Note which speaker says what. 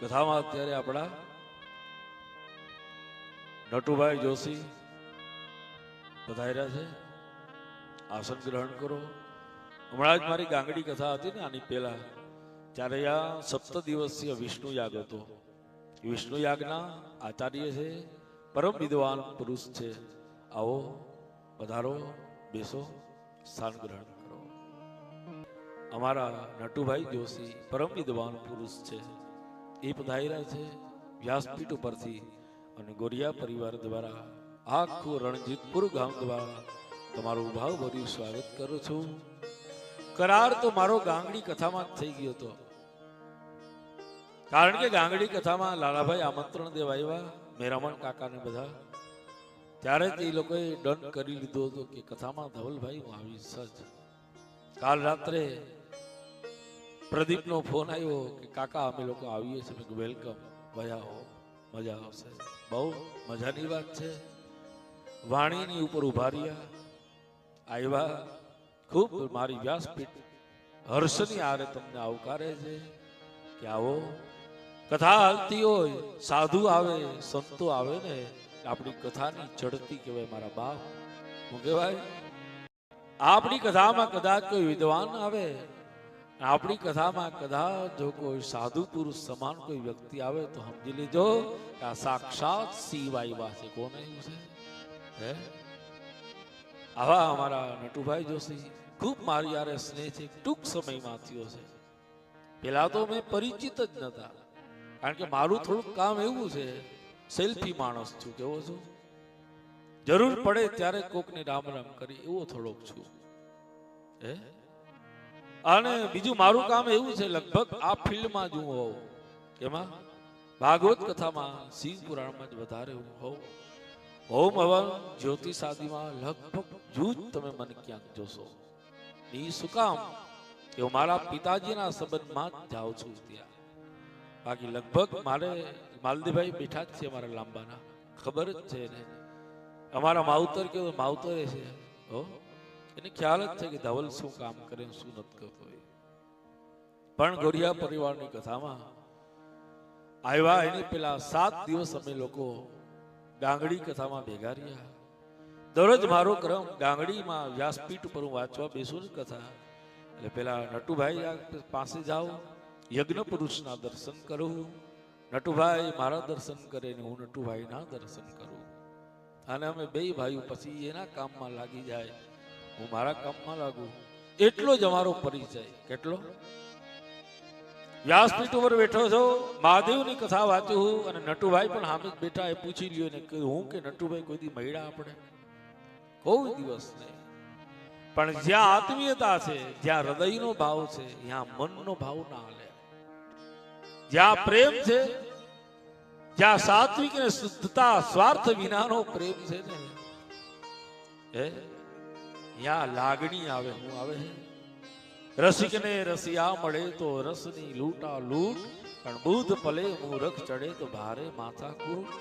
Speaker 1: કથામાં અત્યારે આપણા નટુભાઈ જોશી પધાર્યા છે. આસન ગ્રહણ કરો. હમણાં જ મારી ગાંગડી કથા હતી ને આની પહેલા. ત્યારે આ સપ્ત દિવસીય વિષ્ણુ યાગ હતો. વિષ્ણુ યાગના આચાર્ય છે, પરમ વિદ્વાન પુરુષ છે. આવો, પધારો, બેસો, સ્થાન ગ્રહણ કરો. અમારા નટુભાઈ જોશી પરમ વિદ્વાન પુરુષ છે. એ પધાર્યા છે વ્યાસપીઠ ઉપરથી અને ગોરિયા પરિવાર દ્વારા આખું રણજીતપુર ગામ દ્વારા તમારું ભાવભર્યું સ્વાગત કરું છું. કરાર તો મારો ગાંગડી કથામાં જ થઈ ગયો હતો. કારણ કે ગાંગડી કથામાં લાલાભાઈ આમંત્રણ દેવા આવ્યા, મેરામણ કાકાને બધા. ત્યારે જ એ લોકોએ ડન કરી લીધો હતો કે કથામાં ધવલભાઈ હું આવીશ જ. કાલ રાત્રે પ્રદીપનો ફોન આવ્યો કે, કાકા, અમે લોકો આવીએ છીએ. વેલકમ. ભયા હો. મજા આવશે. બહુ મજાની વાત છે. વાણીની ઉપર ઊભા રહ્યા. આવ્યા. ખૂબ મારી વ્યાસપીઠ હર્ષની આરે તમને આવકારે છે. કે આવો. કથા હાલતી હોય. સાધુ આવે, સંતો આવે ને. આપણી કથાની ચડતી કહેવાય મારા બાપ. હું કહેવાય? આપણી કથામાં કદાચ કોઈ વિદ્વાન આવે. આપણી કથામાં કદાચ જો કોઈ સાધુ પુરુષ સમાન કોઈ વ્યક્તિ આવે તો સમજી લેજો કે આ સાક્ષાત શિવાય છે કોને આવ્યું છે? હે? આવા અમારા નટુભાઈ જોશી. ખૂબ મારી યારે સ્નેહ છે. ટૂંક સમયમાં થયો છે. પેલા તો મેં પરિચિત જ નતા. કારણ કે મારું થોડુંક કામ એવું છે. સેલ્ફી માણસ છું. કેવો છું? જરૂર પડે ત્યારે કોકને રામ રામ કરી. એવો થોડોક છું. હે? અને બીજું મારું કામ એવું છે, લગભગ આ ફિલ્ડમાં જ હું હોઉં. કેમાં? ભાગવત કથામાં, શિવ પુરાણમાં જ વધારે હું હોઉં. ઓમ હવન જ્યોતિષ આદિમાં લગભગ જૂજ તમે મને ક્યાંક જોશો. એ શું કામ? કે હું મારા પિતાજીના સંબંધમાં જ જાઉં છું ત્યાં. બાકી લગભગ મારે માલદીભાઈ બેઠા જ છે મારા લાંબાના. ખબર જ છે એને. અમારા માવતર કેવો માવતરે છે. હો? એને ખ્યાલ જ છે કે ધવલ શું કામ કરે શું નથી કરતો પણ ગોરિયા પરિવારની કથામાં આવ્યા એને પેલા સાત દિવસ અમે લોકો ગાંગડી કથામાં ભેગા રહ્યા. દરરોજ મારો ક્રમ ગાંગડીમાં વ્યાસપીઠ ઉપર હું વાંચવા બેસું ને કથા, એટલે પેલા નટુભાઈ પાસે જાઓ યજ્ઞ પુરુષના દર્શન કરું, નટુભાઈ મારા દર્શન કરે ને હું નટુભાઈના દર્શન કરું. અને અમે બે ભાઈઓ પછી એના કામમાં લાગી જાય. હું મારા કામમાં લાગુ એટલો જ અમારો પરિચય. કેટલો? વ્યાસપીઠ ઉપર બેઠો છો, મહાદેવની કથા વાંચું અને નટુભાઈ પણ હામે બેઠા એ પૂછી લ્યો ને કે હું કે નટુભાઈ કોઈ દી મળ્યા આપણે? કોઈ દિવસ નહીં. પણ જ્યાં આત્મીયતા છે, જ્યાં હૃદયનો ભાવ છે, ત્યાં મનનો ભાવ ના હાલે. જ્યાં પ્રેમ છે, જ્યાં સાત્વિક અને શુદ્ધતા, સ્વાર્થ વિનાનો પ્રેમ છે ને. હે? ત્યાં લાગણી આવે, હું આવે. રસિકને રસિયા મળે તો રસની લૂંટા લૂંટ પણ બુધ પલે મૂરખ ચડે તો ભારે માથા કૂટ